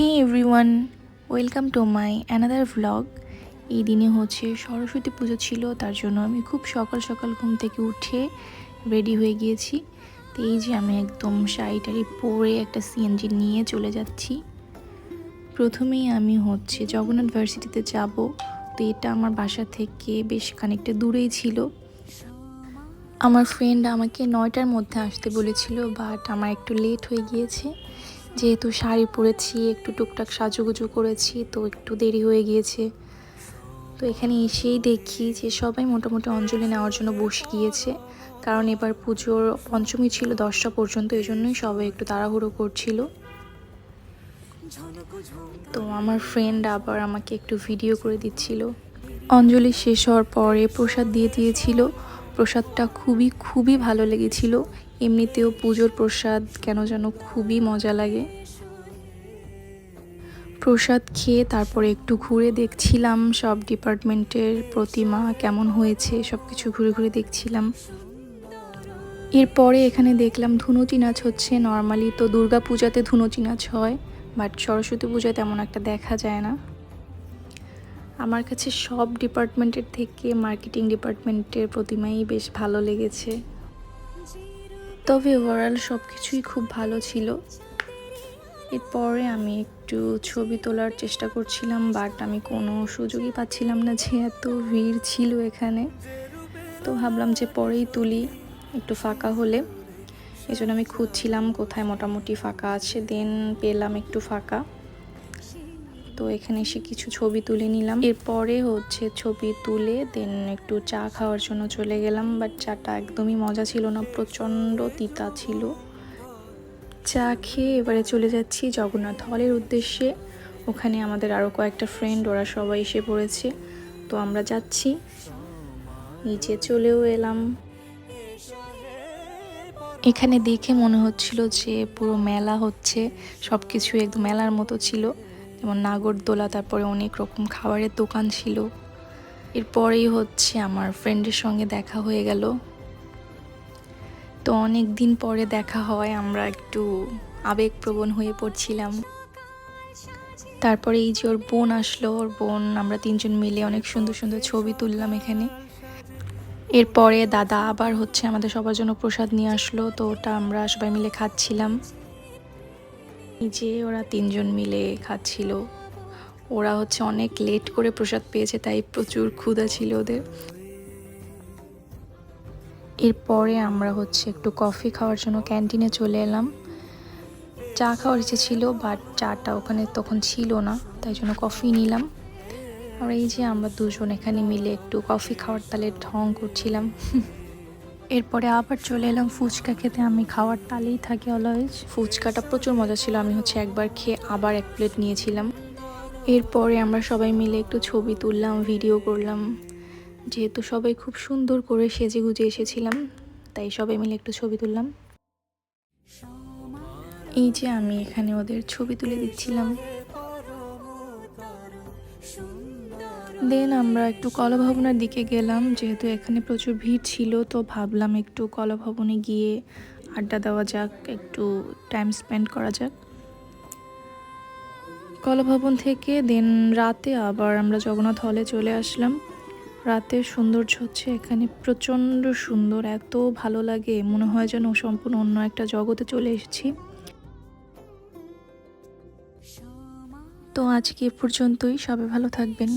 Hey everyone welcome to my another vlog এই দিনে হচ্ছে সরস্বতী পুজো ছিল, তার জন্য আমি খুব সকাল সকাল ঘুম থেকে উঠে রেডি হয়ে গিয়েছি। তো এই যে আমি একদম শাড়ি টাড়ি পরে একটা সিএনজি নিয়ে চলে যাচ্ছি। প্রথমেই আমি হচ্ছে জগন্নাথ ভার্সিটিতে যাব, তো এটা আমার বাসা থেকে বেশ খানিকটা দূরেই ছিল। আমার ফ্রেন্ড আমাকে নয়টার মধ্যে আসতে বলেছিল বাট আমার একটু লেট হয়ে গিয়েছে। যেহেতু শাড়ি পরেছি, একটু টুকটাক সাজুগুজু করেছি, তো একটু দেরি হয়ে গিয়েছে। তো এখানে এসেই দেখি যে সবাই মোটামুটি অঞ্জলি নেওয়ার জন্য বসে গিয়েছে। কারণ এবার পুজোর পঞ্চমী ছিল দশটা পর্যন্ত এই জন্যই সবাই একটু তাড়াহুড়ো করছিল। তো আমার ফ্রেন্ড আবার আমাকে একটু ভিডিও করে দিচ্ছিল। অঞ্জলি শেষ হওয়ার পরে প্রসাদ দিয়ে দিয়েছিল। প্রসাদটা খুবই খুবই ভালো লেগেছিল। এমনিতেও পুজোর প্রসাদ কেন যেন খুবই মজা লাগে। প্রসাদ খেয়ে তারপরে একটু ঘুরে দেখছিলাম সব ডিপার্টমেন্টের প্রতিমা কেমন হয়েছে, সব কিছু ঘুরে ঘুরে দেখছিলাম। এরপরে এখানে দেখলাম ধুনুচি নাচ হচ্ছে। নর্মালি তো দুর্গা পূজাতে ধুনুচি নাচ হয় বাট সরস্বতী পূজায় তেমন একটা দেখা যায় না। আমার কাছে সব ডিপার্টমেন্টের থেকে মার্কেটিং ডিপার্টমেন্টের প্রতিমাই বেশ ভালো লেগেছে। তবে ওভারঅল সব কিছুই খুব ভালো ছিল। এরপরে আমি একটু ছবি তোলার চেষ্টা করছিলাম বাট আমি কোনো সুযোগই পাচ্ছিলাম না যে এত ভিড় ছিল এখানে। তো ভাবলাম যে পরেই তুলি, একটু ফাঁকা হলে। এই জন্য আমি খুঁজছিলাম কোথায় মোটামুটি ফাঁকা আছে দেন পেলাম একটু ফাঁকা। তো এখানে এসে কিছু ছবি তুলে নিলাম। এরপরে হচ্ছে ছবি তুলে দেন একটু চা খাওয়ার জন্য চলে গেলাম বাট চাটা একদমই মজা ছিল না, প্রচণ্ড তিতা ছিল। চা খেয়ে এবারে চলে যাচ্ছি জগন্নাথ হলের উদ্দেশ্যে। ওখানে আমাদের আরও কয়েকটা ফ্রেন্ড ওরা সবাই এসে পড়েছে। তো আমরা যাচ্ছি। নিচে চলেও এলাম। এখানে দেখে মনে হচ্ছিল যে পুরো মেলা হচ্ছে সব কিছু একদম মেলার মতো ছিল। যেমন নাগরদোলা, তারপরে অনেক রকম খাবারের দোকান ছিল। এরপরেই হচ্ছে আমার ফ্রেন্ডের সঙ্গে দেখা হয়ে গেল। তো অনেক দিন পরে দেখা হয়, আমরা একটু আবেগপ্রবণ হয়ে পড়ছিলাম। তারপরে এই যে ওর বোন আসলো, ওর বোন, আমরা তিনজন মিলে অনেক সুন্দর সুন্দর ছবি তুললাম এখানে। এরপরে দাদা আবার হচ্ছে আমাদের সবার জন্য প্রসাদ নিয়ে আসলো, তো ওটা আমরা সবাই মিলে খাচ্ছিলাম। যে ওরা তিনজন মিলে খাচ্ছিল। ওরা হচ্ছে অনেক লেট করে প্রসাদ পেয়েছে, তাই প্রচুর ক্ষুধা ছিল ওদের। এরপরে আমরা হচ্ছে একটু কফি খাওয়ার জন্য ক্যান্টিনে চলে এলাম। চা খাওয়ার ইচ্ছে ছিল বাট চাটা ওখানে তখন ছিল না, তাই জন্য কফি নিলাম। আর এই যে আমরা দুজন এখানে মিলে একটু কফি খাওয়ার তালে ঢং করছিলাম। এরপরে আবার চলে এলাম ফুচকা খেতে। আমি খাওয়ার তালেই থাকি অলওয়েজ ফুচকাটা প্রচুর মজা ছিল, আমি হচ্ছে একবার খেয়ে আবার এক প্লেট নিয়েছিলাম। এরপরে আমরা সবাই মিলে একটু ছবি তুললাম ভিডিও করলাম। যেহেতু সবাই খুব সুন্দর করে সেজে গুজে এসেছিলাম, তাই সবাই মিলে একটু ছবি তুললাম। এই যে আমি এখানে ওদের ছবি তুলে দিচ্ছিলাম। দেন আমরা একটু কলাভবনের দিকে গেলাম, যেহেতু এখানে প্রচুর ভিড় ছিল, তো ভাবলাম একটু কলাভবনে গিয়ে আড্ডা দেওয়া যাক, একটু টাইম স্পেন্ড করা যাক। কলাভবন থেকে দেন রাতে আবার আমরা জগন্নাথ হলে চলে আসলাম। রাতের সৌন্দর্য হচ্ছে এখানে প্রচণ্ড সুন্দর, এত ভালো লাগে, মনে হয় যেন সম্পূর্ণ অন্য একটা জগতে চলে এসেছি। তো আজকে পর্যন্তই, সবাই ভালো থাকবেন।